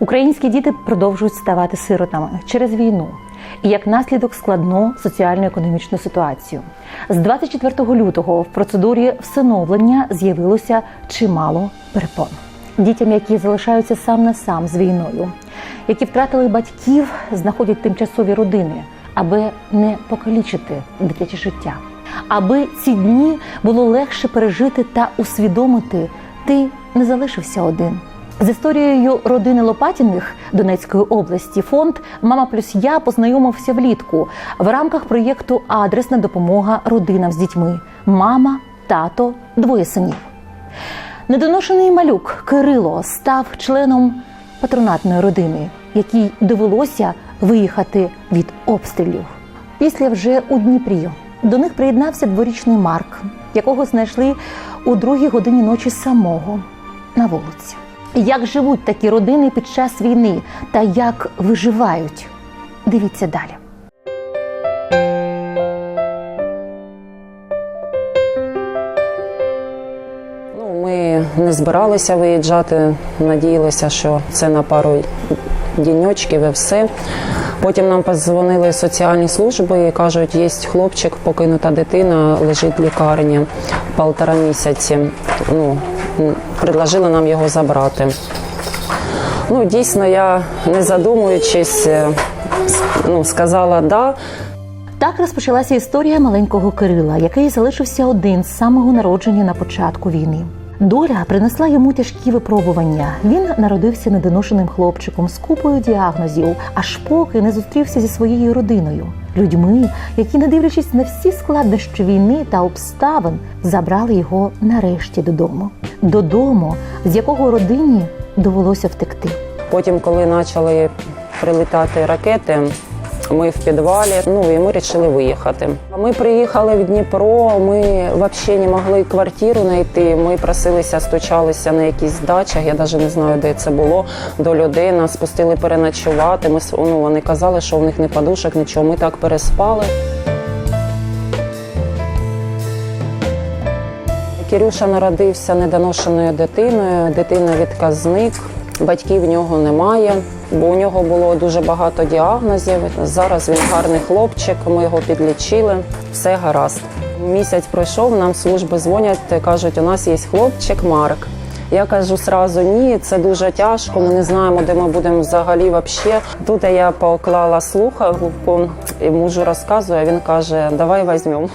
Українські діти продовжують ставати сиротами через війну і як наслідок складну соціально-економічну ситуацію. З 24 лютого в процедурі всиновлення з'явилося чимало перепон. Дітям, які залишаються сам на сам з війною, які втратили батьків, знаходять тимчасові родини, аби не покалічити дитяче життя, аби ці дні було легше пережити та усвідомити, ти не залишився один. З історією родини Лопатіних Донецької області фонд Мама плюс я познайомився влітку в рамках проєкту Адресна допомога родинам з дітьми. Мама, тато, двоє синів. Недоношений малюк Кирило став членом патронатної родини, якій довелося виїхати від обстрілів. Після вже у Дніпрі до них приєднався дворічний Марк, якого знайшли у другій годині ночі самого на вулиці. Як живуть такі родини під час війни та як виживають? Дивіться далі. Ну, ми не збиралися виїжджати, надіялися, що це на пару діньочків і все. Потім нам подзвонили соціальні служби і кажуть, є хлопчик, покинута дитина, лежить в лікарні полтора місяці. Ну, предложили нам його забрати. Ну, дійсно, я не задумуючись, е, ну, сказала да. Так розпочалася історія маленького Кирила, який залишився один з самого народження на початку війни. Доля принесла йому тяжкі випробування. Він народився недоношеним хлопчиком з купою діагнозів, аж поки не зустрівся зі своєю родиною, людьми, які, не дивлячись на всі складнощі війни та обставин, забрали його нарешті додому. Додому, з якого родині довелося втекти. Потім, коли почали прилітати ракети, ми в підвалі, ну і ми вирішили виїхати. Ми приїхали в Дніпро, ми взагалі не могли квартиру знайти. Ми просилися, стучалися на якісь дачах. Я навіть не знаю, де це було. До людей нас пустили переночувати. Ми ну, вони казали, що в них не подушок, нічого. Ми так переспали. Кирюша народився недоношеною дитиною. Дитина відказник, батьків в нього немає, бо у нього було дуже багато діагнозів. Зараз він гарний хлопчик, ми його підлічили. Все гаразд. Місяць пройшов, нам служби дзвонять, кажуть, у нас є хлопчик Марк. Я кажу сразу ні, це дуже тяжко. Ми не знаємо, де ми будемо взагалі. Вообще. Тут я поклала слухавку і мужу розказую. а Він каже: Давай візьмемо.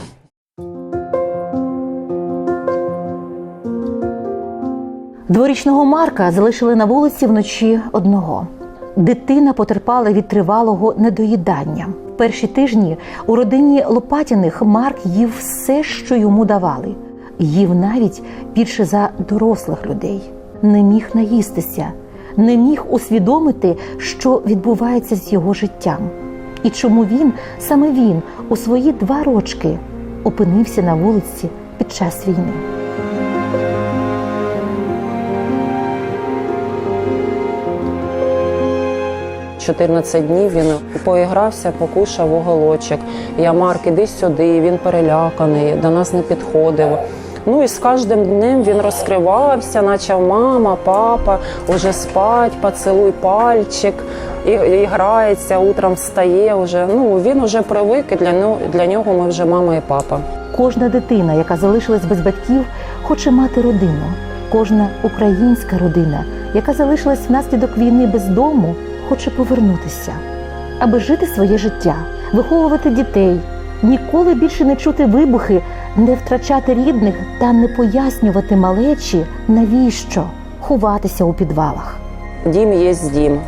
Дворічного Марка залишили на вулиці вночі одного. Дитина потерпала від тривалого недоїдання. Перші тижні у родині Лопатіних Марк їв все, що йому давали. Їв навіть більше за дорослих людей. Не міг наїстися, не міг усвідомити, що відбувається з його життям. І чому він, саме він, у свої два рочки опинився на вулиці під час війни. 14 днів він поігрався, покушав уголочок. Я Марк, іди сюди, він переляканий, до нас не підходив. Ну і з кожним днем він розкривався, почав мама, папа, уже спать, поцілуй пальчик, і, і грається, утром встає. Вже. Ну, він вже привик, і для, нього- для нього ми вже мама і папа. Кожна дитина, яка залишилась без батьків, хоче мати родину. Кожна українська родина, яка залишилась внаслідок війни без дому, хоче повернутися, аби жити своє життя, виховувати дітей, ніколи більше не чути вибухи, не втрачати рідних та не пояснювати малечі, навіщо ховатися у підвалах. Дім є дім.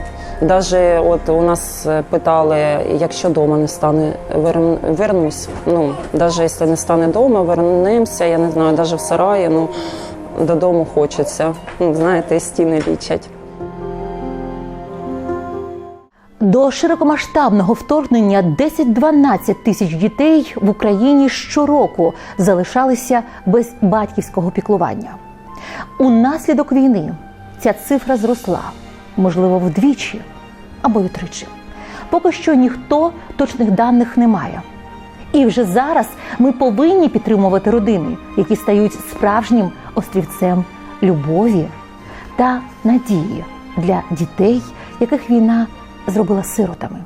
Даже от у нас е, питали, якщо вдома не стане, вер- вернусь. Ну, навіть якщо не стане вдома, вернемося, я не знаю, навіть в сараї, ну додому хочеться. Ну, знаєте, стіни лічать. До широкомасштабного вторгнення 10-12 тисяч дітей в Україні щороку залишалися без батьківського піклування. Унаслідок війни ця цифра зросла, можливо, вдвічі або й утричі. Поки що ніхто точних даних не має. І вже зараз ми повинні підтримувати родини, які стають справжнім острівцем любові та надії для дітей, яких війна зробила сиротами.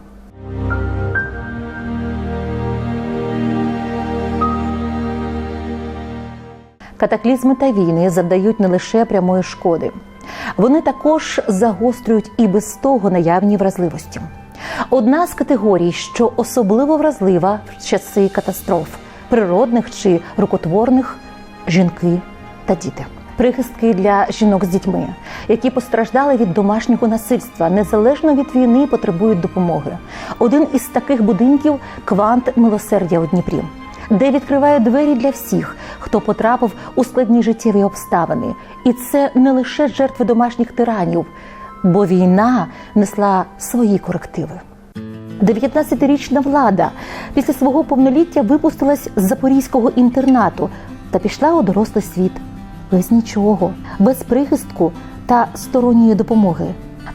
Катаклізми та війни завдають не лише прямої шкоди, вони також загострюють і без того наявні вразливості. Одна з категорій, що особливо вразлива в часи катастроф, природних чи рукотворних жінки та діти. Прихистки для жінок з дітьми, які постраждали від домашнього насильства, незалежно від війни, потребують допомоги. Один із таких будинків квант милосердя у Дніпрі де відкриває двері для всіх, хто потрапив у складні життєві обставини. І це не лише жертви домашніх тиранів, бо війна несла свої корективи. 19-річна влада після свого повноліття випустилась з запорізького інтернату та пішла у дорослий світ без нічого, без прихистку та сторонньої допомоги.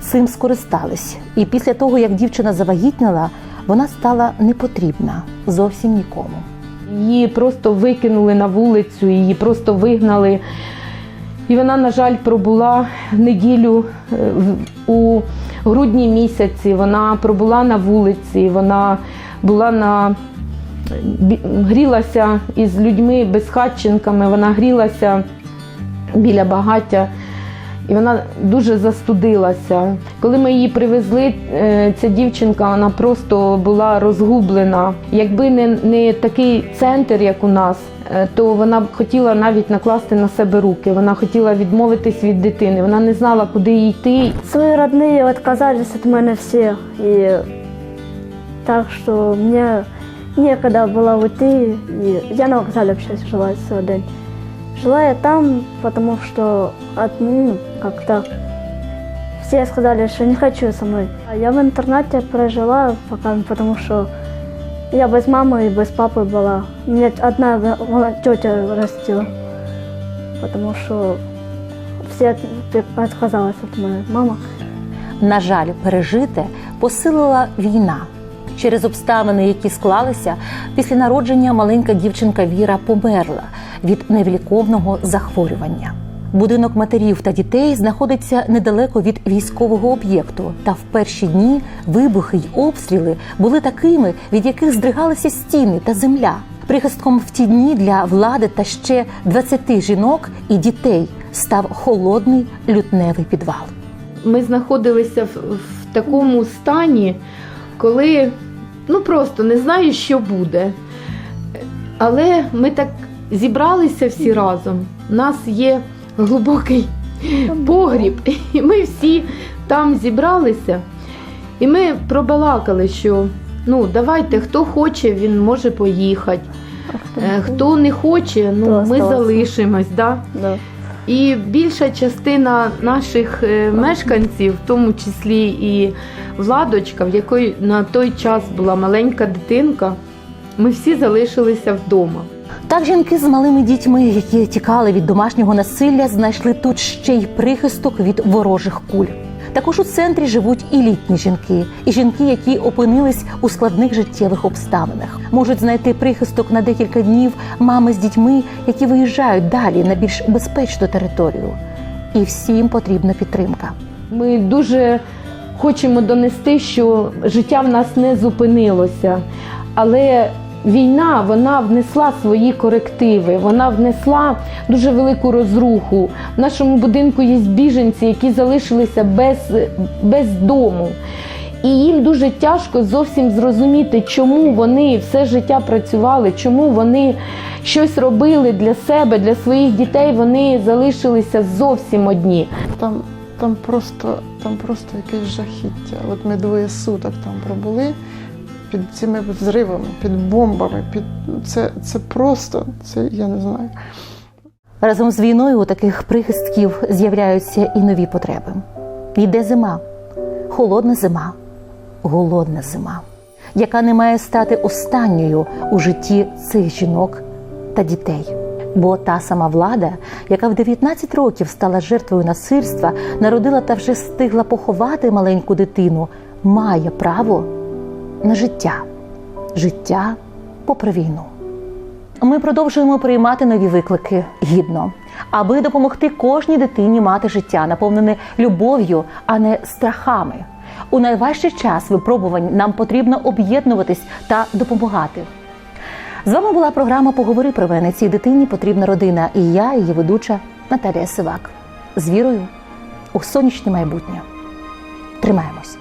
Цим скористались, і після того, як дівчина завагітніла, вона стала непотрібна зовсім нікому. Її просто викинули на вулицю, її просто вигнали. І вона, на жаль, пробула неділю е, у грудні місяці. Вона пробула на вулиці, вона була на грілася із людьми, безхатченками, вона грілася біля багаття. І вона дуже застудилася. Коли ми її привезли, е, ця дівчинка вона просто була розгублена. Якби не, не такий центр, як у нас, е, то вона б хотіла навіть накласти на себе руки. Вона хотіла відмовитись від дитини. Вона не знала, куди їй йти. Свои родные отказались от меня все. И так что мне некогда было уйти. И я на вокзале вообще жила целый день. Жила я там, потому что от, ну, как-то все сказали, что не хочу со мной. А Я в интернате прожила пока, потому что я без мамы и без папы была. Меня одна ва- тетя растила, потому что все от- отказалась от моей мамы. На жаль, пережите посилила війна. Через обставини, які склалися, після народження маленька дівчинка Віра померла від невіліковного захворювання. Будинок матерів та дітей знаходиться недалеко від військового об'єкту. Та в перші дні вибухи й обстріли були такими, від яких здригалися стіни та земля. Прихистком в ті дні для влади та ще 20 жінок і дітей став холодний лютневий підвал. Ми знаходилися в, в такому стані, коли ну просто не знаю, що буде. Але ми так зібралися всі разом. У нас є глибокий погріб, і ми всі там зібралися. І ми пробалакали, що ну давайте, хто хоче, він може поїхати. Е, Хто не хоче, ну ми залишимось. Да? Да. І більша частина наших е, мешканців, в тому числі і Владочка, в якої на той час була маленька дитинка, ми всі залишилися вдома. Так жінки з малими дітьми, які тікали від домашнього насилля, знайшли тут ще й прихисток від ворожих куль. Також у центрі живуть і літні жінки, і жінки, які опинились у складних життєвих обставинах, можуть знайти прихисток на декілька днів мами з дітьми, які виїжджають далі на більш безпечну територію. І всім потрібна підтримка. Ми дуже хочемо донести, що життя в нас не зупинилося, але війна вона внесла свої корективи, вона внесла дуже велику розруху. В нашому будинку є біженці, які залишилися без, без дому. І їм дуже тяжко зовсім зрозуміти, чому вони все життя працювали, чому вони щось робили для себе, для своїх дітей. Вони залишилися зовсім одні. Там, там, просто, там просто якесь жахіття. От ми двоє суток там пробули під цими взривами, під бомбами. Під... Це, це просто, це я не знаю. Разом з війною у таких прихистків з'являються і нові потреби. Йде зима, холодна зима, голодна зима, яка не має стати останньою у житті цих жінок та дітей. Бо та сама влада, яка в 19 років стала жертвою насильства, народила та вже встигла поховати маленьку дитину, має право на життя, життя попри війну. Ми продовжуємо приймати нові виклики гідно, аби допомогти кожній дитині мати життя, наповнене любов'ю, а не страхами. У найважчий час випробувань нам потрібно об'єднуватись та допомагати. З вами була програма Поговори про мене. Цій дитині потрібна родина. І я, її ведуча Наталія Сивак. З вірою у сонячне майбутнє. Тримаємось.